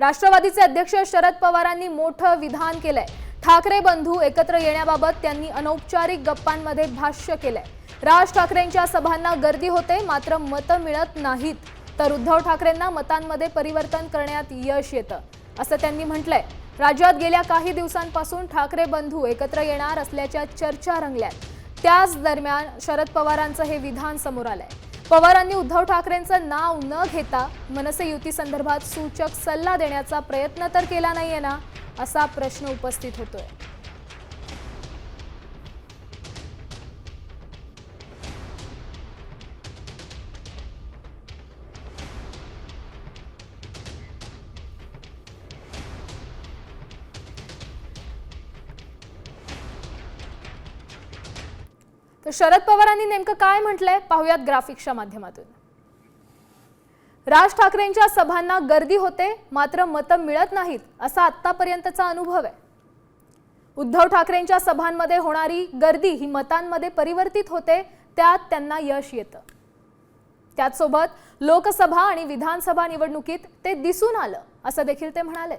राष्ट्रवादीचे अध्यक्ष शरद पवारांनी मोठं विधान केलंय. ठाकरे बंधू एकत्र येण्याबाबत त्यांनी अनौपचारिक गप्पांमध्ये भाष्य केलंय. राज ठाकरेंच्या सभांना गर्दी होते मात्र मतं मिळत नाहीत. तर उद्धव ठाकरेंना मतांमध्ये परिवर्तन करण्यात यश येतं असं त्यांनी म्हटलंय. राज्यात गेल्या काही दिवसांपासून ठाकरे बंधू एकत्र येणार असल्याच्या चर्चा रंगल्यात. त्याच दरम्यान शरद पवारांचं हे विधान समोर आलंय. पवारांनी उद्धव ठाकरेंचं नाव न घेता मनसे युती संदर्भात सूचक सल्ला देण्याचा प्रयत्न तर केला नाहीये ना असा प्रश्न उपस्थित होतोय. शरद पवारांनी नेमकं काय म्हटलंय? पाहुयात ग्राफिक्सच्या माध्यमातून. राज ठाकरेंच्या सभांना गर्दी होते मात्र मतं मिळत नाहीत असा आतापर्यंतचा अनुभव आहे. उद्धव ठाकरेंच्या सभांमध्ये होणारी गर्दी ही मतांमध्ये परिवर्तित होते त्यात त्यांना यश येतं. त्याचसोबत लोकसभा आणि विधानसभा निवडणुकीत ते दिसून आलं असं देखील ते म्हणालेत.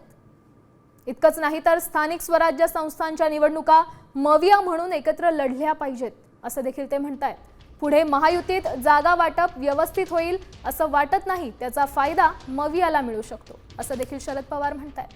इतकंच नाही तर स्थानिक स्वराज्य संस्थांच्या निवडणुका मविया म्हणून एकत्र लढल्या पाहिजेत. असं देखील ते म्हणतायत. पुढे महायुतीत जागा वाटप व्यवस्थित होईल असं वाटत नाही त्याचा फायदा मवियाला मिळू शकतो असं देखील शरद पवार म्हणतायत.